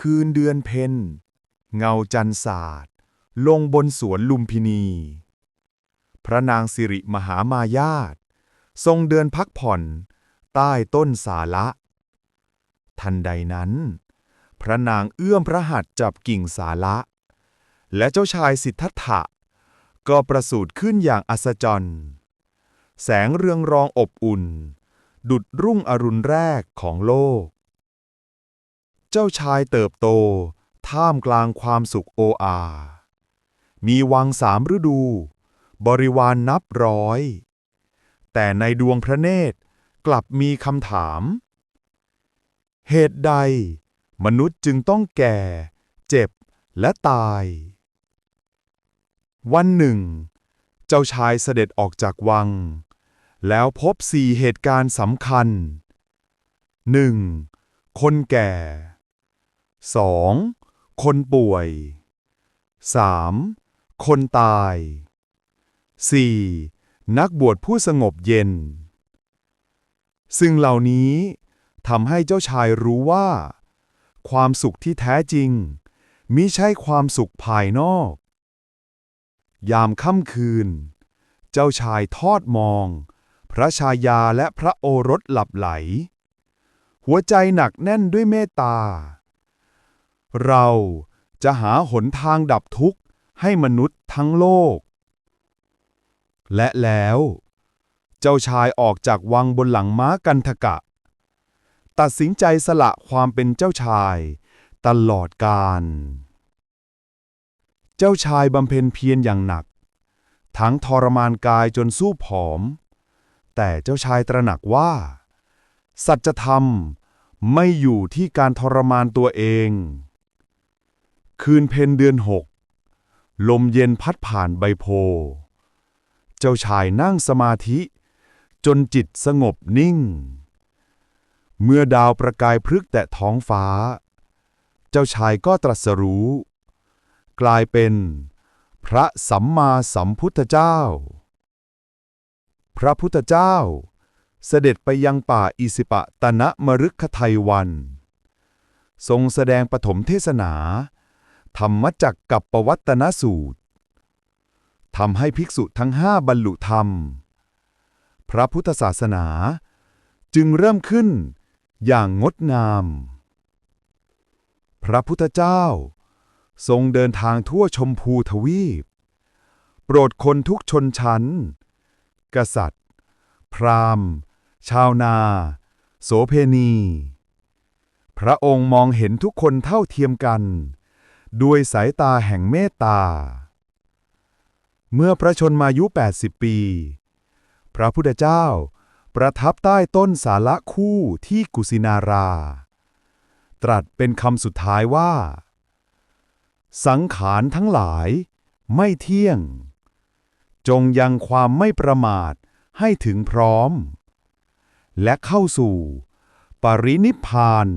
คืนเดือนเพ็ญเงาจันทร์สาดลงบนสวนลุมพินี พระนางสิริมหามายาททรงเดินพักผ่อน ใต้ต้นสาละ ทันใดนั้น พระนางเอื้อมพระหัตถ์จับกิ่งสาละ และเจ้าชายสิทธัตถะ ก็ประสูติขึ้นอย่างอัศจรรย์ แสงเรืองรองอบอุ่น ดุดรุ่งอรุณแรกของโลก เจ้าชายเติบโต ท่ามกลางความสุขโออา มีวังสามฤดู บริวารนนับร้อย แต่ในดวงพระเนตรกลับมีคำถาม เหตุใด มนุษย์จึงต้องแก่ เจ็บและตาย วันหนึ่ง เจ้าชายเสด็จออกจากวัง แล้วพบสี่เหตุการณ์สำคัญ 1. คนแก่ 2. คนป่วย 3. คนตาย 4. นักบวชผู้สงบเย็น ซึ่งเหล่านี้ทำให้เจ้าชายรู้ว่า ความสุขที่แท้จริงมิใช่ความสุขภายนอก ยามค่ำคืน เจ้าชายทอดมอง พระชายาและพระโอรสหลับไหล หัวใจหนักแน่นด้วยเมตตา เราจะหาหนทางดับทุกข์ให้มนุษย์ทั้งโลก และแล้ว เจ้าชายออกจากวังบนหลังม้ากันทกะ ตัดสินใจสละความเป็นเจ้าชายตลอดกาล เจ้าชายบำเพ็ญเพียรอย่างหนัก ทั้งทรมานกายจนสู้ผอม แต่เจ้าชายตระหนักว่า สัจธรรมไม่อยู่ที่การทรมานตัวเอง คืนเพ็ญเดือนหก ลมเย็นพัดผ่านใบโพ เจ้าชายนั่งสมาธิ จนจิตสงบนิ่ง เมื่อดาวประกายพฤกแตะท้องฟ้า เจ้าชายก็ตรัสรู้ กลายเป็นพระสัมมาสัมพุทธเจ้า พระพุทธเจ้า เสด็จไปยังป่าอิสิปตนะมฤคไทยวัน ทรงแสดงปฐมเทศนา ธรรมจักกับปวัตนสูตรทำให้ภิกษุทั้งห้าบรรลุธรรม พระพุทธศาสนา จึงเริ่มขึ้นอย่างงดงาม พระพุทธเจ้า ทรงเดินทางทั่วชมพูทวีป โปรดคนทุกชนชั้น กษัตริย์ พราหมณ์ ชาวนา โสเพณี พระองค์มองเห็นทุกคนเท่าเทียมกัน ด้วยสายตาแห่งเมตตา เมื่อพระชนมายุ 80 ปี พระพุทธเจ้าประทับใต้ต้นสาละคู่ที่กุสินารา ตรัสเป็นคำสุดท้ายว่า สังขารทั้งหลายไม่เที่ยง จงยังความไม่ประมาทให้ถึงพร้อม และเข้าสู่ ปรินิพพาน